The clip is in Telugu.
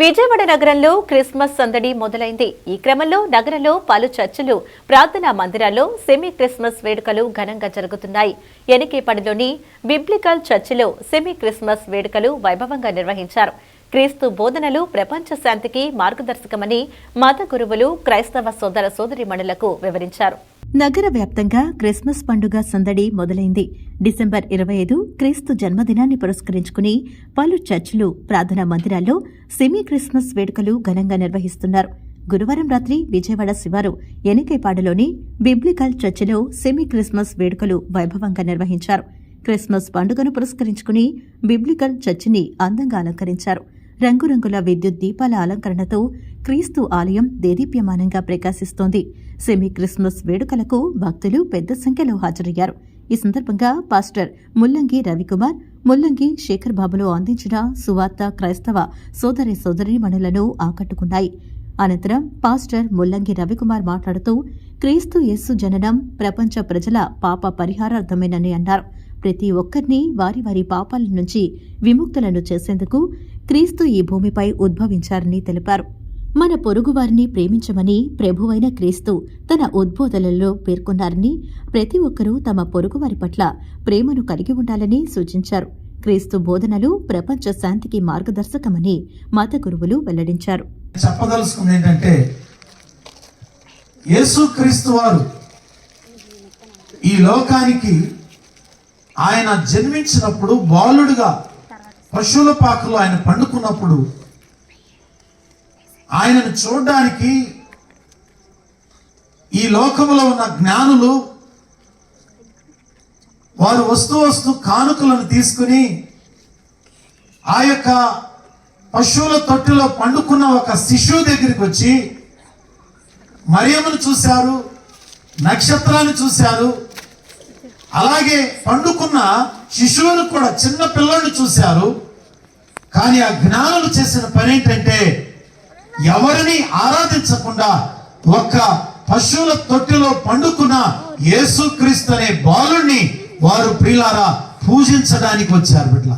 విజయవాడ నగరంలో క్రిస్మస్ సందడి మొదలైంది. ఈ క్రమంలో నగరంలో పలు చర్చిలు ప్రార్థనా మందిరాల్లో సెమీ క్రిస్మస్ వేడుకలు ఘనంగా జరుగుతున్నాయి. ఎనికేపడిలోని బిబ్లికల్ చర్చిలో సెమీ క్రిస్మస్ వేడుకలు వైభవంగా నిర్వహించారు. క్రీస్తు బోధనలు ప్రపంచ శాంతికి మార్గదర్శకమని మత గురువులు క్రైస్తవ సోదర సోదరిమణులకు వివరించారు. నగర వ్యాప్తంగా క్రిస్మస్ పండుగ సందడి మొదలైంది. డిసెంబర్ ఇరవై ఐదు క్రీస్తు జన్మదినాన్ని పురస్కరించుకుని పలు చర్చిలు ప్రార్థనా మందిరాల్లో సెమీ క్రిస్మస్ వేడుకలు ఘనంగా నిర్వహిస్తున్నారు. గురువారం రాత్రి విజయవాడ శివారు ఎనికైపాడులోని బిబ్లికల్ చర్చిలో సెమీ క్రిస్మస్ వేడుకలు వైభవంగా నిర్వహించారు. క్రిస్మస్ పండుగను పురస్కరించుకుని బిబ్లికల్ చర్చిని అందంగా అలంకరించారు. రంగురంగుల విద్యుత్ దీపాల అలంకరణతో క్రీస్తు ఆలయం దేదీప్యమానంగా ప్రకాశిస్తోంది. సెమీ క్రిస్మస్ వేడుకలకు భక్తులు పెద్ద సంఖ్యలో హాజరయ్యారు. ఈ సందర్భంగా పాస్టర్ ముల్లంగి రవికుమార్ ముల్లంగి శేఖర్ బాబులు అందించిన సువార్త క్రైస్తవ సోదరి సోదరీమణులను ఆకట్టుకున్నాయి. అనంతరం పాస్టర్ ముల్లంగి రవికుమార్ మాట్లాడుతూ క్రీస్తు యేసు జననం ప్రపంచ ప్రజల పాప పరిహారార్థమేనని అన్నారు. ప్రతి ఒక్కరిని వారి వారి పాపాల నుంచి విముక్తులను చేసేందుకు క్రీస్తు ఈ భూమిపై ఉద్భవించారని తెలిపారు. మన పొరుగువారిని ప్రేమించమని ప్రభువైన క్రీస్తు తన ఉద్బోధనలో పేర్కొన్నారని ప్రతి ఒక్కరూ తమ పొరుగువారి పట్ల ప్రేమను కలిగి ఉండాలని సూచించారు. క్రీస్తు బోధనలు ప్రపంచ శాంతికి మార్గదర్శకమని మత గురువులు వెల్లడించారు. చెప్పదలుచుకుంది ఏంటంటే యేసుక్రీస్తు వారు ఈ లోకానికి ఆయన జన్మించినప్పుడు బాలుడుగా పశువుల పాకలో ఆయన పండుకున్నప్పుడు ఆయనను చూడడానికి ఈ లోకంలో ఉన్న జ్ఞానులు వారు వస్తూ వస్తూ కానుకలను తీసుకుని ఆ యొక్క పశువుల తొట్టిలో పండుకున్న ఒక శిశువు దగ్గరికి వచ్చి మరియమ్మను చూశారు నక్షత్రాన్ని చూశారు అలాగే పండుకున్న శిశువును కూడా చిన్న పిల్లల్ని చూశారు. కానీ ఆ జ్ఞానులు చేసిన పని ఏంటంటే ఎవరిని ఆరాధించకుండా ఒక్క పశువుల తొట్టిలో పండుకున్న యేసుక్రీస్తు అనే బాలుణ్ణి వారు ప్రియులారా పూజించడానికి వచ్చారు బిడ్డ